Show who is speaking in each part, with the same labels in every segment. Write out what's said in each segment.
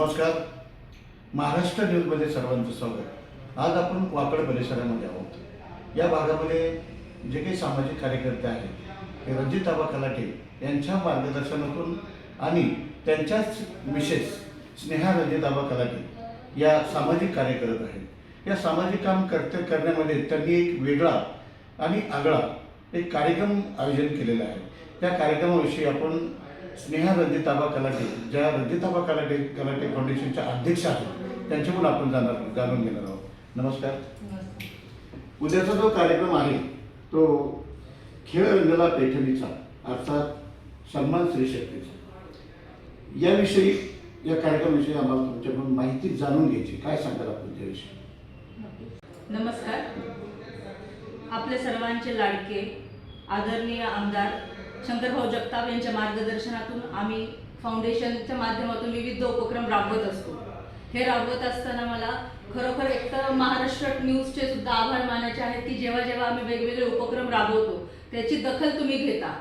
Speaker 1: नमस्कार. महाराष्ट्र न्यूजमध्ये सर्वांचं स्वागत. आज आपण वाकड परिसरामध्ये आहोत. या भागामध्ये जे काही सामाजिक कार्यकर्ते आहेत ते रणजित आबा कलाटे यांच्या मार्गदर्शनातून आणि त्यांच्याच मिसेस स्नेहा रणजित आबा कलाटे या सामाजिक कार्य करत आहेत. या सामाजिक काम करते करण्यामध्ये त्यांनी एक वेगळा आणि आगळा एक कार्यक्रम आयोजन केलेला आहे. त्या कार्यक्रमाविषयी आपण स्नेहा रंजिताबा कलाटे ज्या रंजिताबा कलाटे कलाटे फाउंडेशनच्या अध्यक्ष आहेत. त्यांच्याकडून आपण जाणार जाणून घेणार आहोत. नमस्कार. उद्याचा जो कार्यक्रम आहे तो खेळ रंगला पैठणीचा अर्थात सन्मान स्त्री शक्तीचा याविषयी या कार्यक्रमाविषयी आम्हाला तुमच्याकडून माहिती जाणून घ्यायची. काय सांगाल आपण त्याविषयी?
Speaker 2: नमस्कार. आपले सर्वांचे लाडके आदरणीय आमदार शंकरभाऊ जगताप यांच्या मार्गदर्शनातून आम्ही फाउंडेशनच्या माध्यमातून विविध उपक्रम राबवत असतो. हे राबवत असताना मला खरोखर एकतर महाराष्ट्र न्यूजचे सुद्धा आभार मानायचे आहेत की जेव्हा जेव्हा आम्ही वेगवेगळे उपक्रम राबवतो त्याची दखल तुम्ही घेता.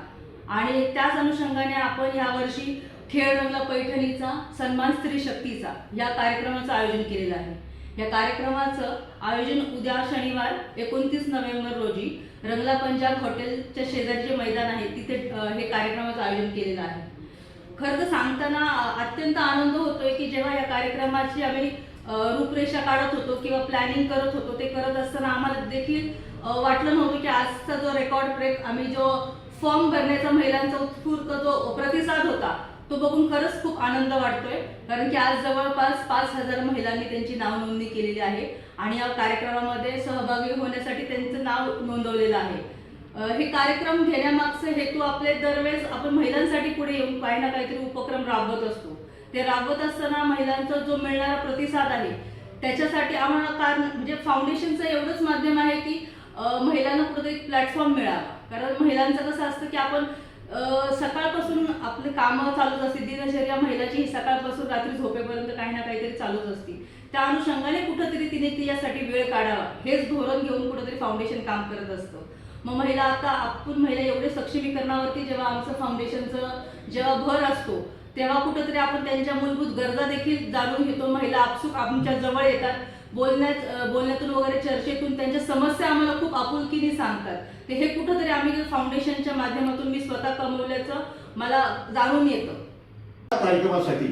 Speaker 2: आणि त्याच अनुषंगाने आपण यावर्षी खेळ रंगला पैठणीचा सन्मान स्त्री शक्तीचा या कार्यक्रमाचं आयोजन केलेलं आहे. या कार्यक्रमाचं आयोजन उद्या शनिवार एकोणतीस नोव्हेंबर रोजी रंगला पंजाब हॉटेलच्या शेजारी जे मैदान आहे. तिथे हे कार्यक्रमाचं आयोजन केलेलं आहे. खरं तर सांगताना अत्यंत आनंद होतोय की जेव्हा या कार्यक्रमाची आम्ही रूपरेषा काढत होतो किंवा प्लॅनिंग करत होतो ते करत असताना आम्हाला देखील वाटलं नव्हतं की आजचा जो रेकॉर्ड ब्रेक आम्ही जो फॉर्म भरण्याचा महिलांचा उत्स्फूर्त जो प्रतिसाद होता तो बघून खरंच खूप आनंद वाटतोय. कारण की आज जवळपास पाच हजार महिलांनी त्यांची नाव नोंदणी केलेली आहे. आणि या कार्यक्रमामध्ये सहभागी होण्यासाठी त्यांचं नाव नोंदवलेलं आहे. हे कार्यक्रम घेण्यामागचे हेतू आपले दरवेळेस आपण महिलांसाठी पुढे येऊन काही ना काहीतरी उपक्रम राबवत असतो. ते राबवत असताना महिलांचा जो मिळणारा प्रतिसाद आहे त्याच्यासाठी आम्हाला कारण म्हणजे फाउंडेशनचं एवढंच माध्यम आहे की महिलांना कुठेतरी प्लॅटफॉर्म मिळावा. कारण महिलांचं कसं असतं की आपण सकाळपासून आपलं कामं चालूच असते दिनचर्या महिलाची ही सकाळपासून रात्री झोपेपर्यंत काही ना काहीतरी चालूच असते त्या अनुषंगाने कुठंतरी तिने तिच्यासाठी वेळ काढावा. हेच धोरण घेऊन कुठंतरी फाउंडेशन काम करत असतं. मग महिला आता आपण महिला एवढे सक्षमीकरणावरती जेव्हा आमचं फाउंडेशनचं जेव्हा भर असतो तेव्हा कुठंतरी आपण त्यांच्या मूलभूत गरजा देखील जाणून घेतो. महिला आपसूक आमच्या जवळ येतात. बोलण्यात बोलण्यातून वगैरे चर्चेतून त्यांच्या समस्या आम्हाला खूप आपुलकीने सांगतात. ते हे कुठंतरी आम्ही फाउंडेशनच्या माध्यमातून मी स्वतः कमवल्याचं मला जाणून येतं.
Speaker 1: कार्यक्रमासाठी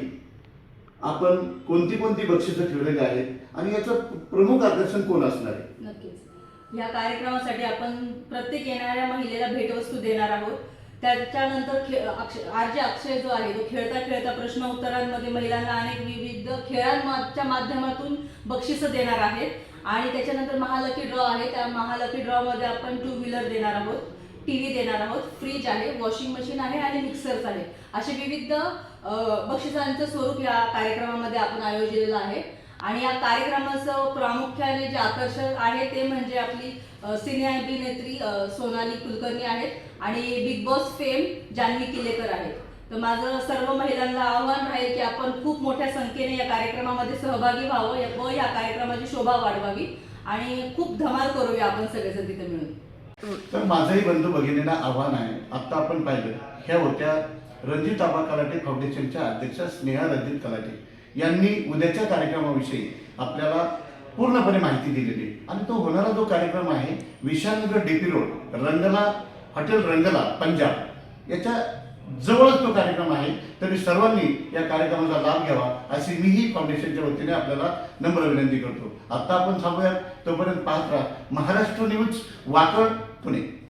Speaker 1: आपण कोणती कोणती बक्षिसं ठेवलेली आहेत आणि याचं प्रमुख आकर्षण कोण असणार आहे?
Speaker 2: नक्कीच. या कार्यक्रमासाठी आपण प्रत्येक येणाऱ्या महिलेला भेटवस्तू देणार आहोत. त्याच्यानंतर खेळ अक्षय आर जे अक्षय जो आहे तो खेळता खेळता प्रश्न उत्तरांमध्ये महिलांना अनेक विविध खेळांच्या माध्यमातून बक्षिसं देणार आहेत आणि त्याच्यानंतर महालकी ड्रॉ आहे. त्या महालकी ड्रॉमध्ये आपण टू व्हीलर देणार आहोत टी व्ही देणार आहोत. फ्रीज आहे वॉशिंग मशीन आहे आणि मिक्सर्स आहे. असे विविध बक्षिसांचं स्वरूप या कार्यक्रमामध्ये आपण आयोजलेलं आहे. आणि या कार्यक्रमाचं प्रामुख्याने जे आकर्षक आहे ते म्हणजे आपली सिने अभिनेत्री सोनाली कुलकर्णी आहेत आणि Bigg Boss fame Janhavi Killekar आहेत. तर माझं सर्व महिलांना आव्हान राहील की आपण खूप मोठ्या संख्येने या कार्यक्रमामध्ये सहभागी व्हावं या- व या कार्यक्रमाची शोभा वाढवावी. आणि खूप धमाल करूया आपण सगळेजण तिथे मिळून.
Speaker 1: तर माझंही बंधू भगिनींना आव्हान आहे. आत्ता आपण पाहिलं ह्या होत्या रणजित आबा कलाटे फाउंडेशनच्या अध्यक्ष स्नेहा रणजित कलाटे. यांनी उद्याच्या कार्यक्रमाविषयी आपल्याला पूर्णपणे माहिती दिलेली आणि तो होणारा जो कार्यक्रम आहे Vishalnagar DP road Rangla hotel Rangla Punjab याच्या जवळच तो कार्यक्रम आहे. तरी सर्वांनी या कार्यक्रमाचा लाभ घ्यावा अशी मीही फाउंडेशनच्या वतीने आपल्याला नम्र विनंती करतो. आता आपण थांबूया तोपर्यंत पाहत राहा. महाराष्ट्र न्यूज वाकड पुणे.